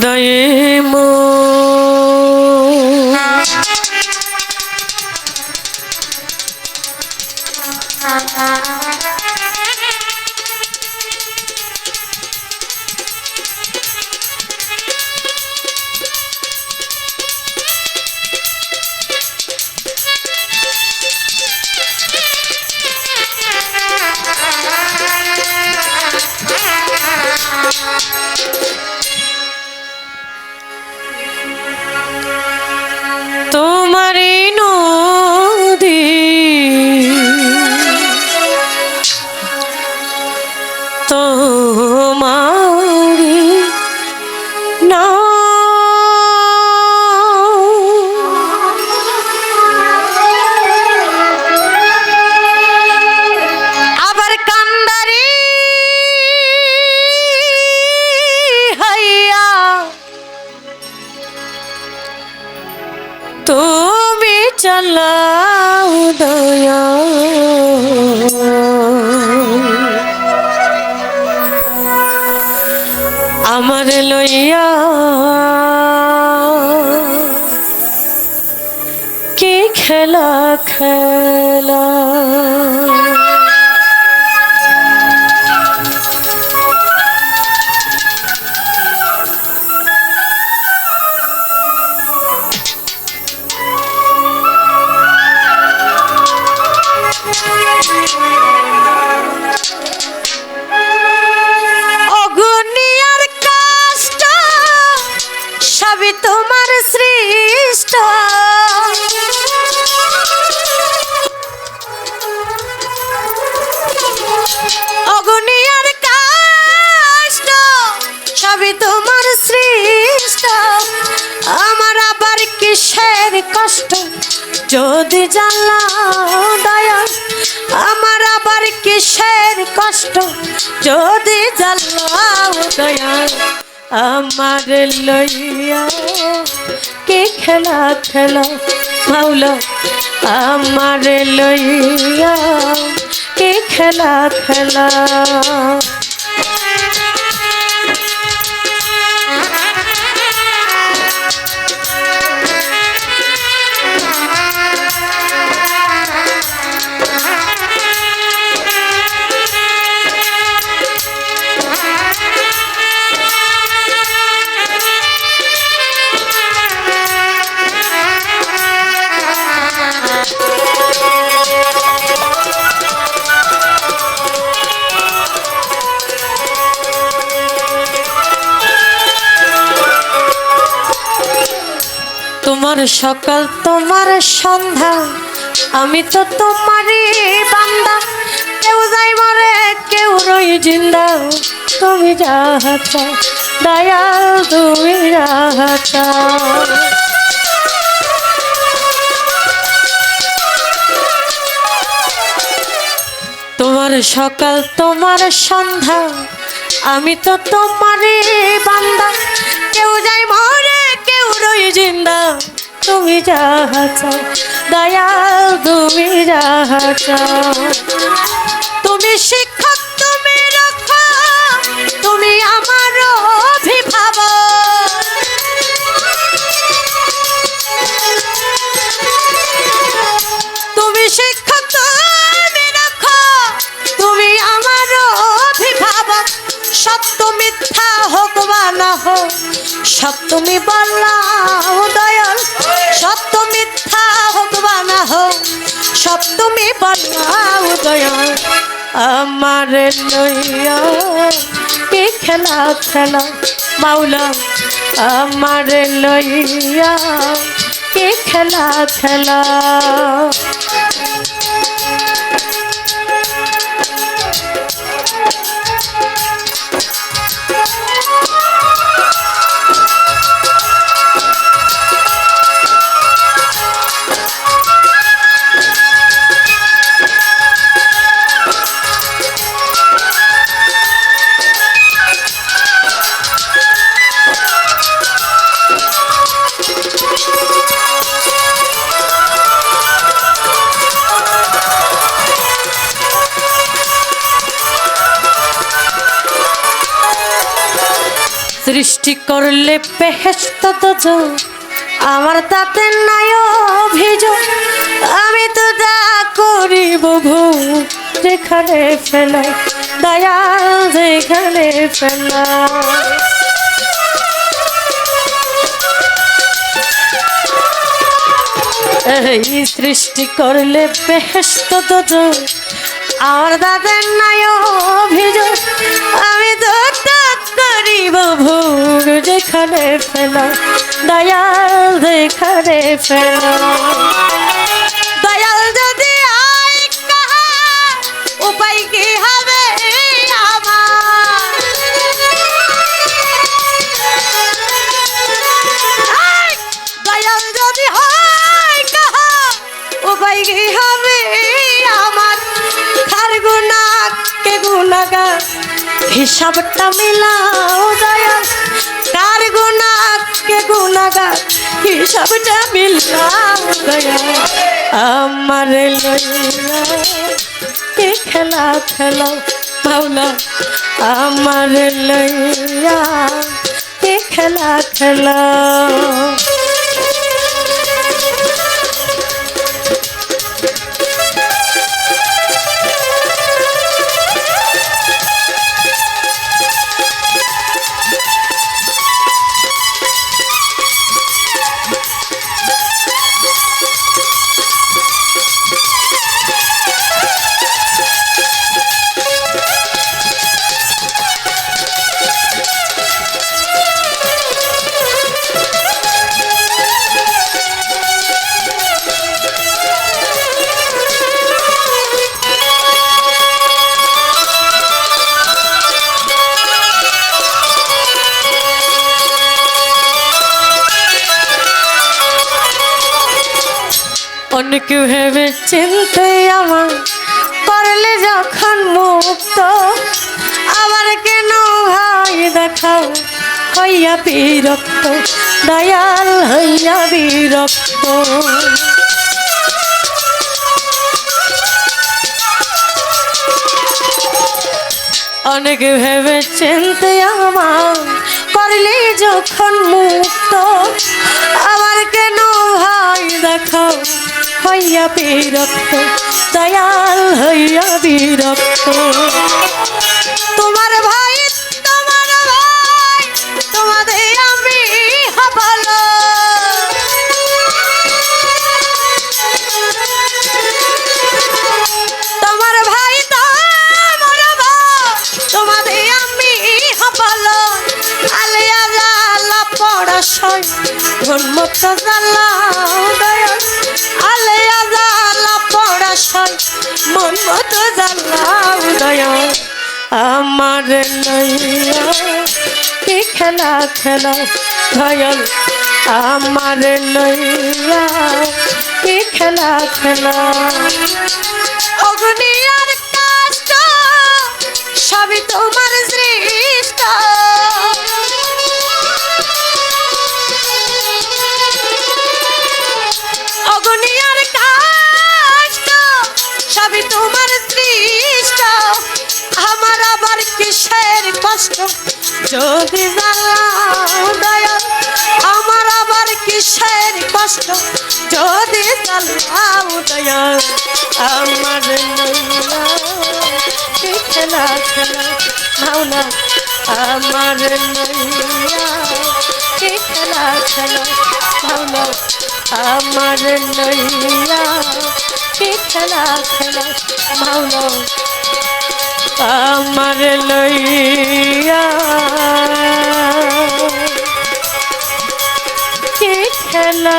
দয়ে মো আমার লইয়া কি খেলা খেলা? সবই তোমার সৃষ্ট। অগুনিয়ার কষ্ট সবই তোমার সৃষ্ট। আমার আবার কিসের কষ্ট? যদি জানলাম দয়া, আমার আবার কিসের কষ্ট? যদি জানলাম দয়া। আমার লইয়া কে খেলা খেলা? মাওলা আমার লইয়া কে খেলা খেলা? তোমার সকাল, তোমার সন্ধ্যা। আমি তো তোমারই বান্দা। কেউ যাই মরে, কেউ রই জিন্দা। তুমি যাহাতা দয়াল, তুমি যাহাতা তোমার সকাল, তোমার সন্ধ্যা। আমি তো তোমারই বান্দা। কেউ যাই মরে রই জিন্দা তুমি যাহা চাও দয়াল তুমি যাহা না হোক সব তুমি বললাম দয়াল সত্য মিথ্যা হোক বা না হোক সব তুমি বললাম দয়াল। আমার লইয়া কি খেলা খেলা মাওলা, আমার লইয়া কি খেলা খেলা। সৃষ্টি করলে বেহেস্ত দোজ আমার তাতে নাই অভিযোগ। আমি তো যা করিব ভুল যেখানে ফেলো, দয়াল যেখানে ফেলো। এই সৃষ্টি করলে বেহেস্ত তো আমার দাদের নাই অভিযোগ। আমি তো ফেল। দয়াল যেখানে ফেল। দয়াল যদি আয় কাহা উপায় কি হবে আমার? দয়াল যদি হয় কাহা উপায় কি হবে হিসাবটা মিলাও দয়াল। কার গুণাকে গুনাগা হিসাবটা আমার খেলা খেলো মাওলা আমার লইয়া খেলা খেলাও। অনেক ভেবে চিনতে আমার করলে যখন মুক্ত, আবার কেন ভাই দেখাও? হইয়া বিরক্ত, দয়াল হইয়া বিরক্ত। অনেক ভেবে চিনতে আমার করলে যখন মুক্ত, আবার কেন ভাই দেখো হইয়া বিরক্ত দয়াল হইয়া বিরক্ত। তোমার ভাই তোমার ভাই তোমাদের আমি হবালো জালা পড়াশয় ধর্মত জালা দয়া আলিয়া জালা পড়াশয় মন মতো জালা আমার লইয়া কি খেলা খেলা ভয়ল আমার লইয়া কি খেলা খেলা? অগ্নি আর কাষ্ট সবই তোমার সৃষ্ট। তোমার সৃষ্ট। আমার আবার কিসের কষ্ট? যদি দয়া, আমার আবার কিসের কষ্ট? যদি দয়া, আমার খেলা খেলা আমার খেলা খেলা আমার নইয়া কি খেলা খেলা মাওলা আমার লইয়া কি খেলা